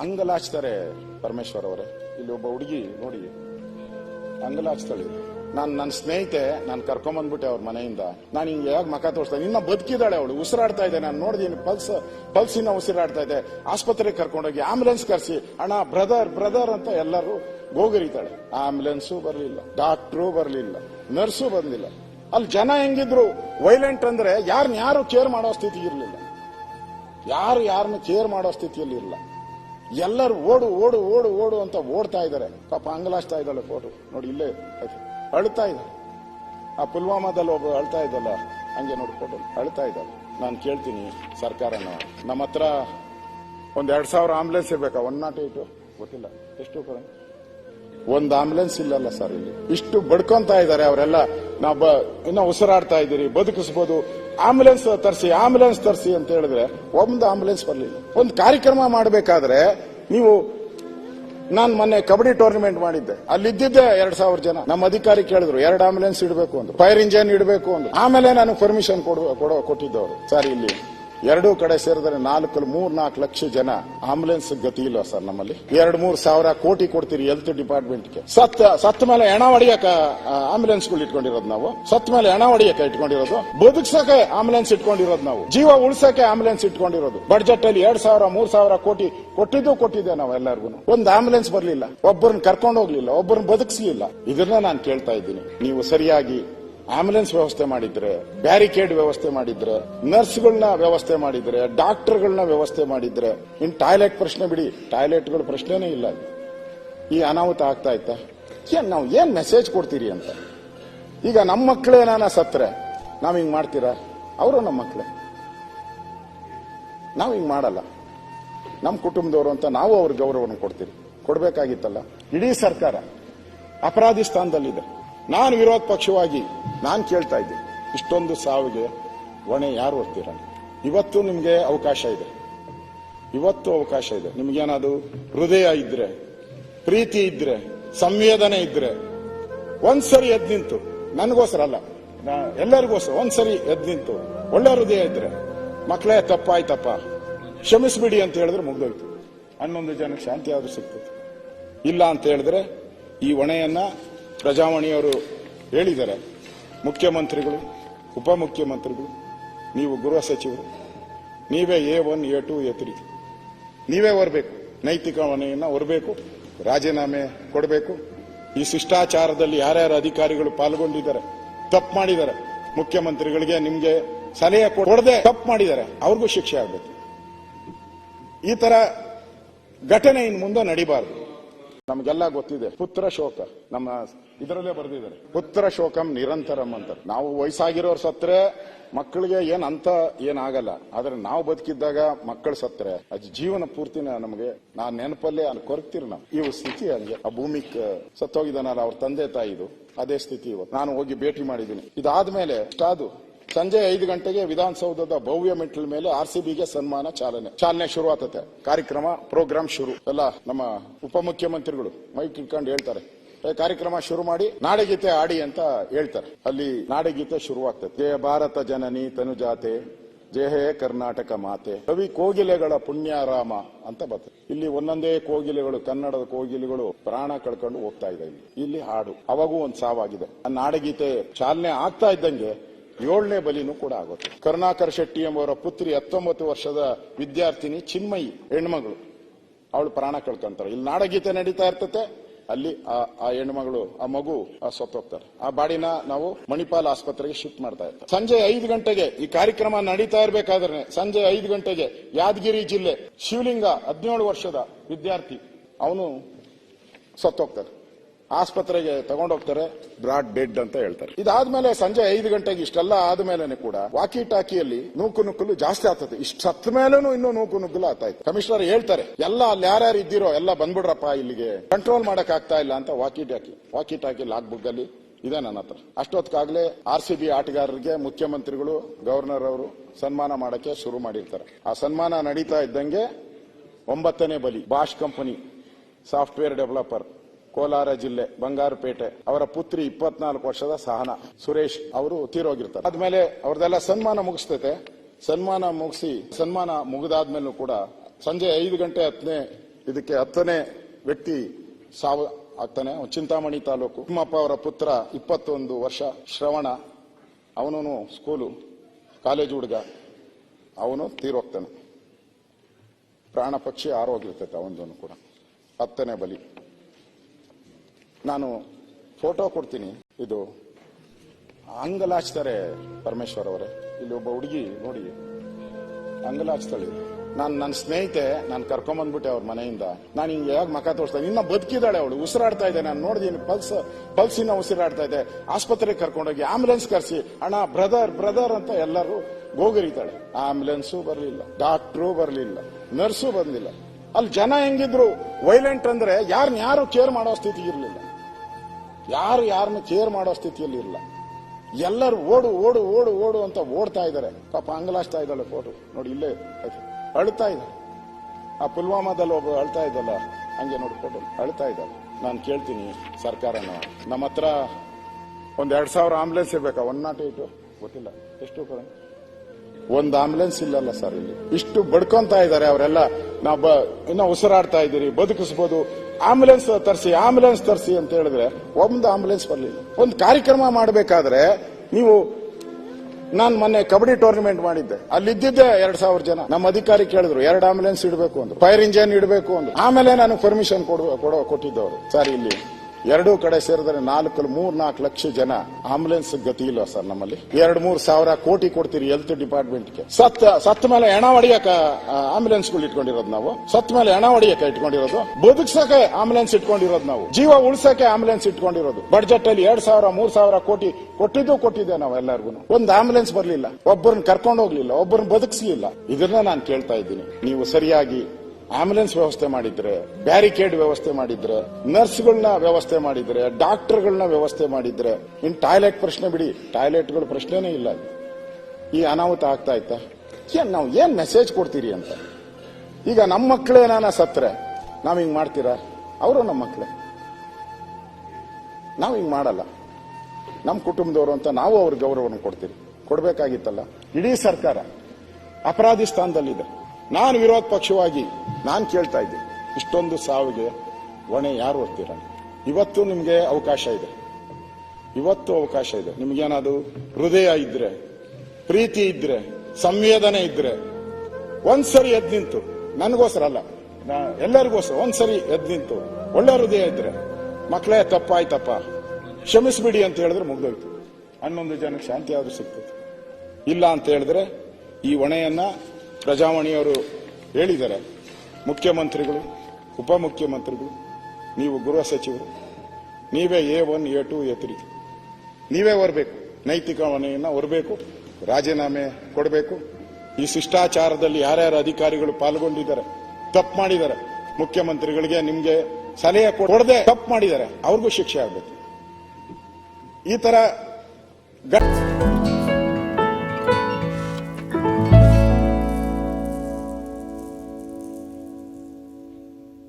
ಅಂಗಲಾಚ್ತಾರೆ ಪರಮೇಶ್ವರ್ ಅವರೇ. ಇಲ್ಲಿ ಒಬ್ಬ ಹುಡುಗಿ ನೋಡಿ. ಅಂಗಲಾಚ್ತಾಳೆ. ನಾನು ನನ್ನ ಸ್ನೇಹಿತೆ, ನಾನು ಕರ್ಕೊಂಬಂದ್ಬಿಟ್ಟೆ ಅವ್ರ ಮನೆಯಿಂದ. ನಾನು ಹಿಂಗೆ ಯಾವಾಗ ಮಕ ತೋರಿಸ್ತಾ ಇನ್ನ ಬದುಕಿದ್ದಾಳೆ ಅವಳು. ಉಸಿರಾಡ್ತಾ ಇದೆ ನಾನು ನೋಡಿದೀನಿ, ಪಲ್ಸ್, ಪಲ್ಸಿನ ಉಸಿರಾಡ್ತಾ ಇದೆ ಆಸ್ಪತ್ರೆಗೆ ಕರ್ಕೊಂಡೋಗಿ ಆಂಬುಲೆನ್ಸ್ ಕರೆಸಿ. ಅಣ್ಣ, ಬ್ರದರ್ ಬ್ರದರ್ ಅಂತ ಎಲ್ಲರೂ ಗೋಗರಿತಾಳೆ. ಆಂಬುಲೆನ್ಸು ಬರಲಿಲ್ಲ. ಡಾಕ್ಟ್ರು ಬರಲಿಲ್ಲ. ನರ್ಸು ಬಂದಿಲ್ಲ. ಅಲ್ಲಿ ಜನ ಹೆಂಗಿದ್ರು? ವೈಲೆಂಟ್ ಅಂದ್ರೆ ಯಾರನ್ನ ಯಾರು ಕೇರ್ ಮಾಡೋ ಸ್ಥಿತಿ ಇರಲಿಲ್ಲ ಯಾರು ಯಾರನ್ನ ಕೇರ್ ಮಾಡೋ ಸ್ಥಿತಿಯಲ್ಲಿ ಇಲ್ಲ ಎಲ್ಲರೂ ಓಡು ಓಡು ಓಡು ಓಡು ಅಂತ ಓಡ್ತಾ ಇದ್ದಾರೆ. ಪಾಪ ಅಂಗಲಾಸ್ತಾ ಇದ್ದಾಳೆ ಫೋಟೋ ನೋಡಿ, ಇಲ್ಲೇ. ಅಳ್ತಾ ಇದ್ದಾರೆ ಆ ಪುಲ್ವಾಮಾದಲ್ಲಿ ಒಬ್ಬ ಅಳ್ತಾ ಇದ್ದಲ್ಲ ಹಂಗೆ ನೋಡಿ ಫೋಟೋ ಅಳ್ತಾ ಇದ್ದಾರೆ ನಾನು ಕೇಳ್ತೀನಿ ಸರ್ಕಾರನ. ನಮ್ಮ ಹತ್ರ ಒಂದ್ ಎರಡ್ ಸಾವಿರ ಆಂಬುಲೆನ್ಸ್ ಇರ್ಬೇಕಾ? ಒನ್ ನಾಟ್ ಏಟು ಗೊತ್ತಿಲ್ಲ. ಎಷ್ಟು ಒಂದ್ ಆಂಬುಲೆನ್ಸ್ ಇಲ್ಲಲ್ಲ ಸರ್ ಇಲ್ಲಿ. ಇಷ್ಟು ಬಡ್ಕೊಂತ ಇದ್ದಾರೆ ಅವರೆಲ್ಲ. ನಾವು ಇನ್ನ ಉಸಿರಾಡ್ತಾ ಇದ್ದೀರಿ. ಬದುಕಿಸಬಹುದು ಆಂಬುಲೆನ್ಸ್ ತರಿಸಿ ಆಂಬುಲೆನ್ಸ್ ತರಿಸಿ ಅಂತ ಹೇಳಿದ್ರೆ ಒಂದು ಆಂಬುಲೆನ್ಸ್ ಬರಲಿಲ್ಲ. ಒಂದು ಕಾರ್ಯಕ್ರಮ ಮಾಡಬೇಕಾದ್ರೆ ನೀವು, ನಾನು ಮೊನ್ನೆ ಕಬಡ್ಡಿ ಟೂರ್ನಮೆಂಟ್ ಮಾಡಿದ್ದೆ. ಅಲ್ಲಿದ್ದಿದ್ದೆ ಎರಡ್ ಸಾವಿರ ಜನ. ನಮ್ಮ ಅಧಿಕಾರಿ ಕೇಳಿದ್ರು, ಎರಡು ಆಂಬುಲೆನ್ಸ್ ಇಡಬೇಕು ಅಂದ್ರು. ಫೈರ್ ಇಂಜಿನ್ ಇಡಬೇಕು ಅಂದ್ರು. ಆಮೇಲೆ ನಾನು ಪರ್ಮಿಷನ್ ಕೊಡೋ ಕೊಟ್ಟಿದ್ದವರು. ಸರ್, ಇಲ್ಲಿ ಎರಡೂ ಕಡೆ ಸೇರಿದ್ರೆ ನಾಲ್ಕು, ಮೂರ್, ನಾಲ್ಕು ಲಕ್ಷ ಜನ ಆಂಬುಲೆನ್ಸ್ ಗತಿ ಇಲ್ಲ ಸರ್ ನಮ್ಮಲ್ಲಿ? ಎರಡ್, ಮೂರ್ ಸಾವಿರ ಕೋಟಿ ಕೊಡ್ತೀರಿ ಹೆಲ್ತ್ ಡಿಪಾರ್ಟ್ಮೆಂಟ್ಗೆ ಸತ್ ಸತ್ ಮೇಲೆ ಹೆಣ ಹೊಡಿಯಕ ಆಂಬುಲೆನ್ಸ್ಗಳು ಇಟ್ಕೊಂಡಿರೋದು ನಾವು. ಸತ್ ಮೇಲೆ ಹೆಣ ಹೊಡಿಯಕ ಇಟ್ಕೊಂಡಿರೋದು. ಬದುಕ್ಸಕ್ಕೆ ಆಂಬುಲೆನ್ಸ್ ಇಟ್ಕೊಂಡಿರೋದು ನಾವು. ಜೀವ ಉಳ್ಸಕ್ಕೆ ಆಂಬುಲೆನ್ಸ್ ಇಟ್ಕೊಂಡಿರೋದು. ಬಡ್ಜೆಟ್ ಅಲ್ಲಿ ಎರಡ್ ಸಾವಿರ, ಮೂರ್ ಸಾವಿರ ಕೋಟಿ ಕೊಟ್ಟಿದ್ದು ಕೊಟ್ಟಿದ್ದೆ ನಾವು ಎಲ್ಲರಿಗೂ ಒಂದು ಆಂಬುಲೆನ್ಸ್ ಬರಲಿಲ್ಲ. ಒಬ್ಬರನ್ನ ಕರ್ಕೊಂಡು ಹೋಗ್ಲಿಲ್ಲ. ಒಬ್ಬರನ್ನ ಬದುಕಿಸ್ಲಿಲ್ಲ. ಇದನ್ನ ನಾನು ಕೇಳ್ತಾ ಇದ್ದೀನಿ. ನೀವು ಸರಿಯಾಗಿ ಆಂಬುಲೆನ್ಸ್ ವ್ಯವಸ್ಥೆ ಮಾಡಿದ್ರೆ, ಬ್ಯಾರಿಕೇಡ್ ವ್ಯವಸ್ಥೆ ಮಾಡಿದ್ರೆ ನರ್ಸ್ಗಳನ್ನ ವ್ಯವಸ್ಥೆ ಮಾಡಿದ್ರೆ ಡಾಕ್ಟರ್ಗಳನ್ನ ವ್ಯವಸ್ಥೆ ಮಾಡಿದ್ರೆ, ಇನ್ ಟಾಯ್ಲೆಟ್ ಪ್ರಶ್ನೆ ಬಿಡಿ, ಟಾಯ್ಲೆಟ್ಗಳ ಪ್ರಶ್ನೆನೇ ಇಲ್ಲ. ಈ ಅನಾಹುತ ಆಗ್ತಾ ಇತ್ತ? ಏನ್ ನಾವು ಏನ್ ಮೆಸೇಜ್ ಕೊಡ್ತೀರಿ ಅಂತ? ಈಗ ನಮ್ಮ ಮಕ್ಕಳೇ ನಾನ ಸತ್ರೆ. ನಾವ್ ಹಿಂಗ್ ಮಾಡ್ತೀರಾ? ಅವರು ನಮ್ಮ ಮಕ್ಕಳೇ ನಾವು ಹಿಂಗ್ ಮಾಡಲ್ಲ. ನಮ್ಮ ಕುಟುಂಬದವರು ಅಂತ ನಾವು ಅವ್ರ ಗೌರವವನ್ನು ಕೊಡ್ತೀರಿ. ಕೊಡ್ಬೇಕಾಗಿತ್ತಲ್ಲ? ಇಡೀ ಸರ್ಕಾರ ಅಪರಾಧಿ ಸ್ಥಾನದಲ್ಲಿದೆ. ನಾನು ವಿರೋಧ ಪಕ್ಷವಾಗಿ ನಾನು ಕೇಳ್ತಾ ಇದ್ದೆ ಇಷ್ಟೊಂದು ಸಾವಿಗೆ ಹೊಣೆ ಯಾರು ಹೊರ್ತೀರ ಇವತ್ತು ನಿಮಗೆ ಅವಕಾಶ ಇದೆ. ಇವತ್ತು ಅವಕಾಶ ಇದೆ. ನಿಮಗೇನಾದ್ರು ಹೃದಯ ಇದ್ರೆ, ಪ್ರೀತಿ ಇದ್ರೆ, ಸಂವೇದನೆ ಇದ್ರೆ, ಒಂದ್ಸರಿ ಎದ್ ನಿಂತು. ನನಗೋಸ್ಕರ ಅಲ್ಲ. ಎಲ್ಲರಿಗೋಸ್ಕರ ಒಂದ್ಸರಿ ಎದ್ ನಿಂತು. ಒಳ್ಳೆ ಹೃದಯ ಇದ್ರೆ ಮಕ್ಕಳೇ ತಪ್ಪಾಯ್ತಪ್ಪ. ಕ್ಷಮಿಸ್ಬಿಡಿ ಅಂತ ಹೇಳಿದ್ರೆ ಮುಗ್ದೋಯ್ತು. ಹನ್ನೊಂದು ಜನಕ್ಕೆ ಶಾಂತಿ ಆದ್ರೂ ಸಿಗ್ತದೆ. ಇಲ್ಲ ಅಂತ ಹೇಳಿದ್ರೆ ಈ ಹೊಣೆಯನ್ನ ಪ್ರಜಾವಾಣಿಯವರು ಹೇಳಿದ್ದಾರೆ. ಮುಖ್ಯಮಂತ್ರಿಗಳು, ಉಪಮುಖ್ಯಮಂತ್ರಿಗಳು, ನೀವು ಗೃಹ ಸಚಿವರು, ನೀವೇ A one, A two A three ನೀವೇ ಬರಬೇಕು ನೈತಿಕ ಮನೆಯನ್ನು ಹೊರಬೇಕು ರಾಜೀನಾಮೆ ಕೊಡಬೇಕು. ಈ ಶಿಷ್ಟಾಚಾರದಲ್ಲಿ ಯಾರ್ಯಾರು ಅಧಿಕಾರಿಗಳು ಪಾಲ್ಗೊಂಡಿದ್ದಾರೆ, ತಪ್ಪು ಮಾಡಿದ್ದಾರೆ, ಮುಖ್ಯಮಂತ್ರಿಗಳಿಗೆ ನಿಮಗೆ ಸಲಹೆ ಕೊಡದೆ ತಪ್ಪು ಮಾಡಿದ್ದಾರೆ, ಅವ್ರಿಗೂ ಶಿಕ್ಷೆ ಆಗಬೇಕು. ಈ ತರ ಘಟನೆ ಇನ್ನು ಮುಂದೆ ನಡಿಬಾರದು. ನಮಗೆಲ್ಲ ಗೊತ್ತಿದೆ. ಪುತ್ರ ಶೋಕ. ನಮ್ಮ ಇದರಲ್ಲೇ ಬರೆದಿದ್ದಾರೆ. ಪುತ್ರ ಶೋಕಂ ನಿರಂತರಂ ಅಂತ. ನಾವು ವಯಸ್ಸಾಗಿರೋರು ಸತ್ರೆ, ಮಕ್ಕಳಿಗೆ ಏನ್ ಅಂತ ಏನಾಗಲ್ಲ. ಆದ್ರೆ ನಾವು ಬದುಕಿದ್ದಾಗ ಮಕ್ಕಳು ಸತ್ರೆ. ಅದು ಜೀವನ ಪೂರ್ತಿನ ನಮಗೆ ನಾ ನೆನಪಲ್ಲೇ ಅಲ್ಲಿ ಕೊರಕ್ತಿರ್ ನಾವು. ಇವು ಸ್ಥಿತಿ ಹಂಗೆ ಆ ಭೂಮಿ ಸತ್ತೋಗಿದ್ದಾನಲ್ಲ ಅವ್ರ ತಂದೆ ತಾಯಿದು. ಅದೇ ಸ್ಥಿತಿ ಇವತ್ತು. ನಾನು ಹೋಗಿ ಭೇಟಿ ಮಾಡಿದ್ದೀನಿ. ಇದಾದ್ಮೇಲೆ ಅದು ಸಂಜೆ ಐದು ಗಂಟೆಗೆ ವಿಧಾನಸೌಧದ ಭವ್ಯ ಮೆಟ್ಟಿಲ ಮೇಲೆ ಆರ್ ಸಿಬಿಗೆ ಸನ್ಮಾನ ಚಾಲನೆ. ಚಾಲನೆ ಶುರು ಆಗ್ತದೆ ಕಾರ್ಯಕ್ರಮ ಪ್ರೋಗ್ರಾಮ್ ಶುರು. ಎಲ್ಲ ನಮ್ಮ ಉಪಮುಖ್ಯಮಂತ್ರಿಗಳು ಮೈಕ್ ಇಟ್ಕೊಂಡು ಹೇಳ್ತಾರೆ. ಕಾರ್ಯಕ್ರಮ ಶುರು ಮಾಡಿ, ನಾಡಗೀತೆ ಆಡಿ ಅಂತ ಹೇಳ್ತಾರೆ. ಅಲ್ಲಿ ನಾಡಗೀತೆ ಶುರುವಾಗ್ತದೆ ಜಯ ಭಾರತ ಜನನಿ ತನುಜಾತೆ ಜಯ ಹೇ ಕರ್ನಾಟಕ ಮಾತೆ. ಕವಿ ಕೋಗಿಲೆಗಳ ಪುಣ್ಯಾರಾಮ ಅಂತ ಬರ್ತದೆ. ಇಲ್ಲಿ ಒಂದೊಂದೇ ಕೋಗಿಲೆಗಳು, ಕನ್ನಡದ ಕೋಗಿಲೆಗಳು ಪ್ರಾಣ ಕಳ್ಕೊಂಡು ಹೋಗ್ತಾ ಇದೆ ಇಲ್ಲಿ. ಇಲ್ಲಿ ಹಾಡು, ಅವಾಗೂ ಒಂದು ಸಾವಾಗಿದೆ. ನಾಡಗೀತೆ ಚಾಲನೆ ಆಗ್ತಾ ಇದ್ದಂಗೆ ಏಳನೇ ಬಲಿನೂ ಕೂಡ ಆಗುತ್ತೆ. ಕರುಣಾಕರ್ ಶೆಟ್ಟಿ ಎಂಬವರ ಪುತ್ರಿ ಹತ್ತೊಂಬತ್ತು ವರ್ಷದ ವಿದ್ಯಾರ್ಥಿನಿ ಚಿನ್ಮಯಿ, ಹೆಣ್ಮಗಳು. ಅವಳು ಪ್ರಾಣ ಕಳ್ಕೊಂತಾರೆ. ಇಲ್ಲಿ ನಾಡಗೀತೆ ನಡೀತಾ ಇರ್ತತೆ. ಅಲ್ಲಿ ಆ ಹೆಣ್ಮಗಳು, ಆ ಮಗು, ಆ ಸತ್ತೋಗ್ತಾರೆ ಆ ಬಾಡಿನ ನಾವು ಮಣಿಪಾಲ್ ಆಸ್ಪತ್ರೆಗೆ ಶಿಫ್ಟ್ ಮಾಡ್ತಾ ಇರ್ತಾರೆ ಸಂಜೆ ಐದು ಗಂಟೆಗೆ ಈ ಕಾರ್ಯಕ್ರಮ ನಡೀತಾ ಇರಬೇಕಾದ್ರೆ ಸಂಜೆ ಐದು ಗಂಟೆಗೆ ಯಾದಗಿರಿ ಜಿಲ್ಲೆ ಶಿವಲಿಂಗ ಹದಿನೇಳು ವರ್ಷದ ವಿದ್ಯಾರ್ಥಿ, ಅವನು ಸತ್ತೋಗ್ತಾರೆ ಆಸ್ಪತ್ರೆಗೆ ತಗೊಂಡೋಗ್ತಾರೆ ಬ್ರಾಡ್ ಡೆಡ್ ಅಂತ ಹೇಳ್ತಾರೆ. ಇದಾದ್ಮೇಲೆ ಸಂಜೆ ಐದು ಗಂಟೆಗೆ ಇಷ್ಟೆಲ್ಲ ಆದ್ಮೇಲೆ ಕೂಡ ವಾಕಿ ಟಾಕಿಯಲ್ಲಿ ನೂಕು ನುಗ್ಗಲು ಜಾಸ್ತಿ ಆಗ್ತದೆ. ಇಷ್ಟು ಸತ್ ಮೇಲೂ ಇನ್ನೂ ನೂಕು ನುಗ್ಗಲು ಆಗ್ತಾ ಇತ್ತು ಕಮಿಷನರ್ ಹೇಳ್ತಾರೆ, ಎಲ್ಲ ಅಲ್ಲಿ ಯಾರ್ಯಾರು ಇದ್ದೀರೋ, ಎಲ್ಲ ಬಂದ್ಬಿಡ್ರಪ್ಪ ಇಲ್ಲಿಗೆ. ಕಂಟ್ರೋಲ್ ಮಾಡಕ್ ಆಗ್ತಾ ಇಲ್ಲ ಅಂತ walkie talkie walkie talkie log book ಅಲ್ಲಿ ಇದೆ ನನ್ನ ಹತ್ರ. ಅಷ್ಟೊತ್ತಿಗಾಗಲೇ ಆರ್ ಸಿ ಬಿ ಆಟಗಾರರಿಗೆ ಮುಖ್ಯಮಂತ್ರಿಗಳು, ಗವರ್ನರ್ ಅವರು ಸನ್ಮಾನ ಮಾಡಕ್ಕೆ ಶುರು ಮಾಡಿರ್ತಾರೆ. ಆ ಸನ್ಮಾನ ನಡೀತಾ ಇದ್ದಂಗೆ ಒಂಬತ್ತನೇ ಬಲಿ, Bosch company software developer. Kolar ಜಿಲ್ಲೆ ಬಂಗಾರಪೇಟೆ ಅವರ ಪುತ್ರಿ ಇಪ್ಪತ್ನಾಲ್ಕು ವರ್ಷದ ಸಹನ. ಸುರೇಶ್ ಅವರು ತೀರೋಗಿರ್ತಾರೆ. ಆದ್ಮೇಲೆ ಅವ್ರದೆಲ್ಲ ಸನ್ಮಾನ ಮುಗಿಸ್ತೈತೆ. ಸನ್ಮಾನ ಮುಗಿಸಿ, ಸನ್ಮಾನ ಮುಗಿದಾದ್ಮೇಲೂ ಕೂಡ ಸಂಜೆ ಐದು ಗಂಟೆ ಹತ್ತನೇ, ಇದಕ್ಕೆ ಹತ್ತನೇ ವ್ಯಕ್ತಿ ಸಾವು ಆಗ್ತಾನೆ. ಚಿಂತಾಮಣಿ ತಾಲೂಕು. ತಿಮ್ಮಪ್ಪ ಅವರ ಪುತ್ರ ಇಪ್ಪತ್ತೊಂದು ವರ್ಷ ಶ್ರವಣ. ಅವನು ಸ್ಕೂಲು, ಕಾಲೇಜು ಹುಡುಗ. ಅವನು ತೀರೋಗ್ತಾನೆ. ಪ್ರಾಣ ಪಕ್ಷಿ ಆರೋಗ್ಯ ಇರ್ತೈತೆ ಅವನದನ್ನು ಕೂಡ. ಹತ್ತನೇ ಬಲಿ. ನಾನು ಫೋಟೋ ಕೊಡ್ತೀನಿ. ಇದು ಅಂಗಲಾಚ್ತಾರೆ ಪರಮೇಶ್ವರ್ ಅವರೇ. ಇಲ್ಲಿ ಒಬ್ಬ ಹುಡುಗಿ ನೋಡಿ. ಅಂಗಲಾಚ್ತಾಳೆ. ನಾನು ನನ್ನ ಸ್ನೇಹಿತೆ, ನಾನು ಕರ್ಕೊಂಬಂದ್ಬಿಟ್ಟೆ ಅವ್ರ ಮನೆಯಿಂದ. ನಾನು ಹಿಂಗೆ ಯಾವಾಗ ಮಕ ತೋರಿಸ್ತಾ ಇನ್ನ ಬದುಕಿದ್ದಾಳೆ ಅವಳು. ಉಸಿರಾಡ್ತಾ ಇದೆ ನಾನು ನೋಡಿದೀನಿ, ಪಲ್ಸ್, ಪಲ್ಸಿನ ಉಸಿರಾಡ್ತಾ ಇದೆ ಆಸ್ಪತ್ರೆಗೆ ಕರ್ಕೊಂಡೋಗಿ ಆಂಬುಲೆನ್ಸ್ ಕರೆಸಿ. ಅಣ್ಣ, ಬ್ರದರ್ ಬ್ರದರ್ ಅಂತ ಎಲ್ಲರೂ ಗೋಗರಿತಾಳೆ. ಆಂಬುಲೆನ್ಸು ಬರಲಿಲ್ಲ. ಡಾಕ್ಟ್ರು ಬರಲಿಲ್ಲ. ನರ್ಸು ಬಂದಿಲ್ಲ. ಅಲ್ಲಿ ಜನ ಹೆಂಗಿದ್ರು? ವೈಲೆಂಟ್ ಅಂದ್ರೆ ಯಾರನ್ನ ಯಾರು ಕೇರ್ ಮಾಡೋ ಸ್ಥಿತಿ ಇರಲಿಲ್ಲ. ಯಾರು ಯಾರನ್ನ ಕೇರ್ ಮಾಡೋ ಸ್ಥಿತಿಯಲ್ಲಿ ಇಲ್ಲ. ಎಲ್ಲರೂ ಓಡು ಓಡು ಓಡು ಓಡು ಅಂತ ಓಡ್ತಾ ಇದ್ದಾರೆ. ಪಾಪ ಅಂಗಲಾಸ್ತಾ ಇದ್ದಾಳೆ ಫೋಟೋ ನೋಡಿ, ಇಲ್ಲೇ. ಅಳ್ತಾ ಇದ್ದಾಳೆ. ಆ ಪುಲ್ವಾಮಾದಲ್ಲಿ ಒಬ್ಬ ಅಳ್ತಾ ಇದ್ದಲ್ಲ ಹಂಗೆ ನೋಡಿ ಫೋಟೋ ಅಳ್ತಾ ಇದ್ದಾಳೆ. ನಾನು ಕೇಳ್ತೀನಿ ಸರ್ಕಾರನ. ನಮ್ಮ ಹತ್ರ ಒಂದ್ ಎರಡ್ ಸಾವಿರ ಆಂಬುಲೆನ್ಸ್ ಇರ್ಬೇಕಾ? ಒನ್ ನಾಟ್ ಏಟು ಗೊತ್ತಿಲ್ಲ. ಎಷ್ಟು ಕೊಡ ಒಂದ್ ಆಂಬುಲೆನ್ಸ್ ಇಲ್ಲಲ್ಲ ಸರ್ ಇಲ್ಲಿ. ಇಷ್ಟು ಬಡ್ಕೊಂತ ಇದ್ದಾರೆ ಅವರೆಲ್ಲ. ನಾವು ಇನ್ನ ಉಸಿರಾಡ್ತಾ ಇದ್ದೀರಿ. ಬದುಕಿಸ್ಬೋದು. ಆಂಬುಲೆನ್ಸ್ ತರಿಸಿ ಆಂಬುಲೆನ್ಸ್ ತರಿಸಿ ಅಂತ ಹೇಳಿದ್ರೆ ಒಂದು ಆಂಬುಲೆನ್ಸ್ ಬರಲಿಲ್ಲ. ಒಂದು ಕಾರ್ಯಕ್ರಮ ಮಾಡಬೇಕಾದ್ರೆ ನೀವು, ನಾನು ಮೊನ್ನೆ ಕಬಡ್ಡಿ ಟೂರ್ನಮೆಂಟ್ ಮಾಡಿದ್ದೆ. ಅಲ್ಲಿ ಇದ್ದಿದ್ದೆ ಎರಡ್ ಸಾವಿರ ಜನ. ನಮ್ಮ ಅಧಿಕಾರಿ ಕೇಳಿದ್ರು, ಎರಡು ಆಂಬುಲೆನ್ಸ್ ಇಡಬೇಕು ಅಂದ್ರು. ಫೈರ್ ಇಂಜಿನ್ ಇಡಬೇಕು ಅಂದ್ರು. ಆಮೇಲೆ ನಾನು ಪರ್ಮಿಷನ್ ಕೊಡೋ ಕೊಟ್ಟಿದ್ದವರು. ಸರ್, ಇಲ್ಲಿ ಎರಡೂ ಕಡೆ ಸೇರಿದರೆ ನಾಲ್ಕು, ಮೂರ್, ನಾಲ್ಕು ಲಕ್ಷ ಜನ ಆಂಬುಲೆನ್ಸ್ ಗತಿ ಇಲ್ಲ ಸರ್ ನಮ್ಮಲ್ಲಿ? ಎರಡ್, ಮೂರ್ ಸಾವಿರ ಕೋಟಿ ಕೊಡ್ತೀರಿ ಹೆಲ್ತ್ ಡಿಪಾರ್ಟ್ಮೆಂಟ್ಗೆ ಸತ್ತ ಸತ್ತ ಮೇಲೆ ಹೆಣ ಹೊಡಿಯಕ ಆಂಬುಲೆನ್ಸ್ಗಳು ಇಟ್ಕೊಂಡಿರೋದು ನಾವು. ಸತ್ತ ಮೇಲೆ ಹೆಣ ಹೊಡಿಯಕ ಇಟ್ಕೊಂಡಿರೋದು. ಬದುಕ್ಸಕ್ಕೆ ಆಂಬುಲೆನ್ಸ್ ಇಟ್ಕೊಂಡಿರೋದು ನಾವು. ಜೀವ ಉಳಿಸಕ್ಕೆ ಆಂಬುಲೆನ್ಸ್ ಇಟ್ಕೊಂಡಿರೋದು. ಬಡ್ಜೆಟ್ ಅಲ್ಲಿ ಎರಡ್ ಸಾವಿರ, ಮೂರ್ ಸಾವಿರ ಕೋಟಿ ಕೊಟ್ಟಿದ್ದು ಕೊಟ್ಟಿದ್ದೆ ನಾವು ಎಲ್ಲರಿಗೂ ಒಂದು ಆಂಬುಲೆನ್ಸ್ ಬರಲಿಲ್ಲ. ಒಬ್ಬರನ್ನ ಕರ್ಕೊಂಡು ಹೋಗ್ಲಿಲ್ಲ. ಒಬ್ಬರನ್ನ ಬದುಕಿಸ್ಲಿಲ್ಲ. ಇದನ್ನ ನಾನು ಕೇಳ್ತಾ ಇದ್ದೀನಿ. ನೀವು ಸರಿಯಾಗಿ ಆಂಬುಲೆನ್ಸ್ ವ್ಯವಸ್ಥೆ ಮಾಡಿದ್ರೆ, ಬ್ಯಾರಿಕೇಡ್ ವ್ಯವಸ್ಥೆ ಮಾಡಿದ್ರೆ, ನರ್ಸ್ಗಳನ್ನ ವ್ಯವಸ್ಥೆ ಮಾಡಿದ್ರೆ, ಡಾಕ್ಟರ್ಗಳನ್ನ ವ್ಯವಸ್ಥೆ ಮಾಡಿದ್ರೆ, ಇನ್ ಟಾಯ್ಲೆಟ್ ಪ್ರಶ್ನೆ ಬಿಡಿ, ಟಾಯ್ಲೆಟ್ಗಳ ಪ್ರಶ್ನೆನೇ ಇಲ್ಲ. ಈ ಅನಾಹುತ ಆಗ್ತಾ ಇತ್ತ? ಏನ್ ನಾವು ಏನ್ ಮೆಸೇಜ್ ಕೊಡ್ತೀರಿ ಅಂತ? ಈಗ ನಮ್ಮ ಮಕ್ಕಳೇ ನಾನ ಸತ್ರೆ. ನಾವ್ ಹಿಂಗ್ ಮಾಡ್ತೀರಾ? ಅವರು ನಮ್ಮ ಮಕ್ಕಳೇ ನಾವು ಹಿಂಗ್ ಮಾಡಲ್ಲ. ನಮ್ಮ ಕುಟುಂಬದವರು ಅಂತ ನಾವು ಅವ್ರ ಗೌರವವನ್ನು ಕೊಡ್ತೀರಿ. ಕೊಡ್ಬೇಕಾಗಿತ್ತಲ್ಲ? ಇಡೀ ಸರ್ಕಾರ ಅಪರಾಧಿ ಸ್ಥಾನದಲ್ಲಿದೆ. ನಾನು ವಿರೋಧ ಪಕ್ಷವಾಗಿ ನಾನು ಕೇಳ್ತಾ ಇದ್ದೆ, ಇಷ್ಟೊಂದು ಸಾವಿಗೆ ಹೊಣೆ ಯಾರು ಹೊರ್ತೀರ ಇವತ್ತು ನಿಮಗೆ ಅವಕಾಶ ಇದೆ. ಇವತ್ತು ಅವಕಾಶ ಇದೆ. ನಿಮ್ಗೇನಾದ್ರು ಹೃದಯ ಇದ್ರೆ, ಪ್ರೀತಿ ಇದ್ರೆ, ಸಂವೇದನೆ ಇದ್ರೆ, ಒಂದ್ಸರಿ ಎದ್ ನಿಂತು, ನನಗೋಸ್ಕರ ಅಲ್ಲ ಎಲ್ಲರಿಗೋಸ್ಕರ ಒಂದ್ಸರಿ ಎದ್ ನಿಂತು, ಒಳ್ಳೆ ಹೃದಯ ಇದ್ರೆ ಮಕ್ಕಳೇ ತಪ್ಪಾಯ್ತಪ್ಪ ಕ್ಷಮಿಸ್ಬಿಡಿ ಅಂತ ಹೇಳಿದ್ರೆ ಮುಗ್ದೋಯ್ತು. ಹನ್ನೊಂದು ಜನಕ್ಕೆ ಶಾಂತಿ ಆದ್ರೂ ಸಿಗ್ತದೆ. ಇಲ್ಲ ಅಂತ ಹೇಳಿದ್ರೆ ಈ ಹೊಣೆಯನ್ನ ಪ್ರಜಾವಾಣಿಯವರು ಹೇಳಿದ್ದಾರೆ. ಮುಖ್ಯಮಂತ್ರಿಗಳು, ಉಪಮುಖ್ಯಮಂತ್ರಿಗಳು, ನೀವು ಗೃಹ ಸಚಿವರು, ನೀವೇ A one, A two, A three ನೀವೇ ಹೊರಬೇಕು ನೈತಿಕ ಮನೆಯನ್ನು ಹೊರಬೇಕು ರಾಜೀನಾಮೆ ಕೊಡಬೇಕು. ಈ ಶಿಷ್ಟಾಚಾರದಲ್ಲಿ ಯಾರ್ಯಾರು ಅಧಿಕಾರಿಗಳು ಪಾಲ್ಗೊಂಡಿದ್ದಾರೆ, ತಪ್ಪು ಮಾಡಿದ್ದಾರೆ, ಮುಖ್ಯಮಂತ್ರಿಗಳಿಗೆ ನಿಮಗೆ ಸಲಹೆ ಕೊಡದೆ ತಪ್ಪು ಮಾಡಿದ್ದಾರೆ, ಅವ್ರಿಗೂ ಶಿಕ್ಷೆ ಆಗಬೇಕು. ಈ ತರ